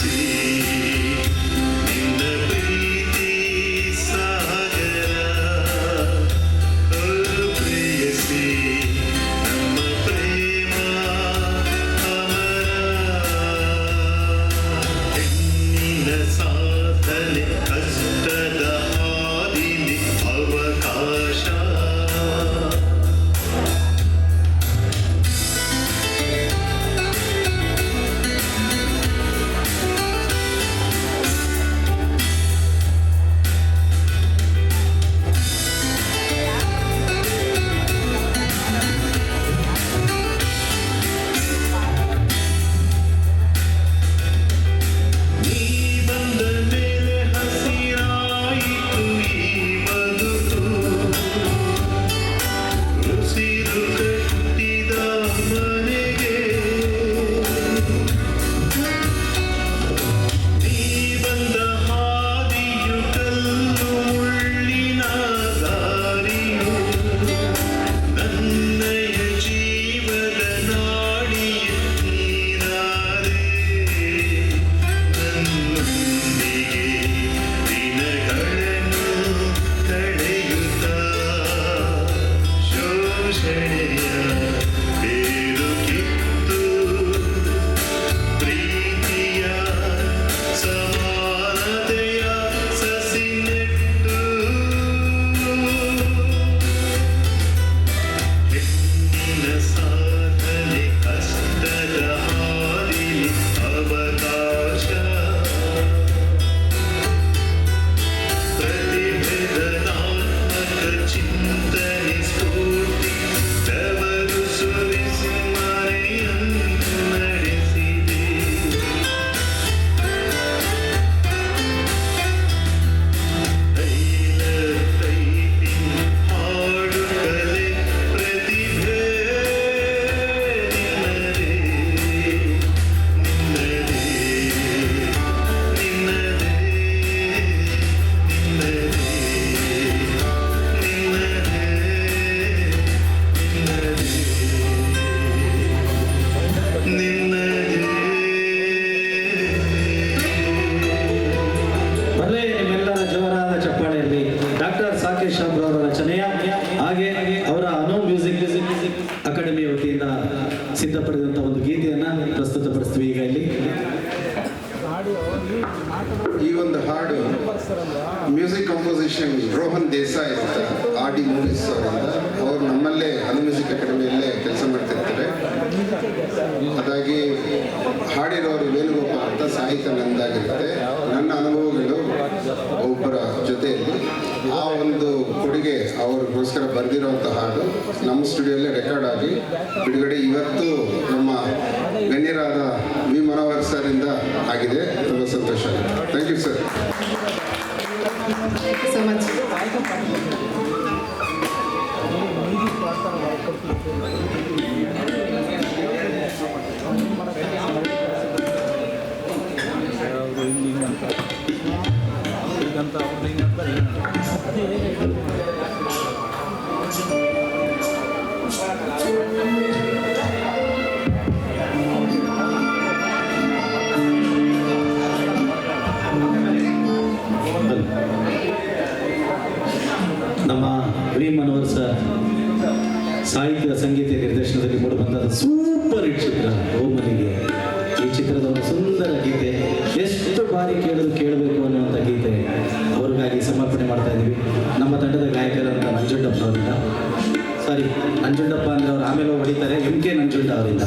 City. ರಚನೆಯ ಹಾಗೆ ಅವರ ಅನೋ ಮ್ಯೂಸಿಕ್ ಅಕಾಡೆಮಿ ವತಿಯಿಂದ ಸಿದ್ಧಪಡಿದಂಥ ಒಂದು ಗೀತೆಯನ್ನ ಪ್ರಸ್ತುತಪಡಿಸ್ತೀವಿ ಈಗ ಇಲ್ಲಿ. ಈ ಒಂದು ಹಾಡು ಮ್ಯೂಸಿಕ್ ಕಂಪೋಸಿಷನ್ ರೋಹನ್ ದೇಸಾಯ್ ಅಂತ ಆರ್ ಡಿ ಮೂವೀಸ್ ಅವರು ನಮ್ಮಲ್ಲೇ ಅನು ಮ್ಯೂಸಿಕ್ ಅಕಾಡೆಮಿಯಲ್ಲೇ ಕೆಲಸ ಮಾಡ್ತಿರ್ತಾರೆ. ಅದಾಗಿ ಹಾಡಿರೋರು ವೇಣುಗೋಪಾಲ್ ಅಂತ ಸಾಹಿತ್ಯ ನಂದಾಗಿರುತ್ತೆ. ನನ್ನ ಅನುಭವಗಳು ಒಬ್ಬರ ಜೊತೆಯಲ್ಲಿ ಆ ಒಂದು ಕೊಡುಗೆ ಅವ್ರಿಗೋಸ್ಕರ ಬರೆದಿರುವಂಥ ಹಾಡು ನಮ್ಮ ಸ್ಟುಡಿಯೋಲ್ಲೇ ರೆಕಾರ್ಡ್ ಆಗಿ ಬಿಡುಗಡೆ ಇವತ್ತು ನಮ್ಮ ಗಣ್ಯರಾದ ವಿ ಮನೋಹರ್ ಸರ್ ಇಂದ ಆಗಿದೆ. ತುಂಬ ಸಂತೋಷ. ಥ್ಯಾಂಕ್ ಯು ಸರ್ ಸಾಹಿತ್ಯ ಸಂಗೀತ ನಿರ್ದೇಶನದಲ್ಲಿ ಬಂದ ಸೂಪರ್ ಹಿಟ್ ಚಿತ್ರ ಓಮನಿಗೆ ಈ ಚಿತ್ರದ ಒಂದು ಸುಂದರ ಗೀತೆ. ಎಷ್ಟು ಬಾರಿ ಕೇಳಲು ಕೇಳಬೇಕು ಅನ್ನುವಂಥ ಗೀತೆ. ಅವ್ರಿಗಾಗಿ ಸಮರ್ಪಣೆ ಮಾಡ್ತಾ ಇದ್ದೀವಿ ನಮ್ಮ ತಂಡದ ಗಾಯಕರಂತ ನಂಜುಂಡಪ್ಪ ಅವರಿಂದ. ಸಾರಿ ನಂಜುಂಡಪ್ಪ ಅಂದರೆ ಅವ್ರು ಆಮೇಲೆ ಹೊಡಿತಾರೆ. ಎಂ ಕೆ ನಂಜುಂಡ ಅವರಿಂದ.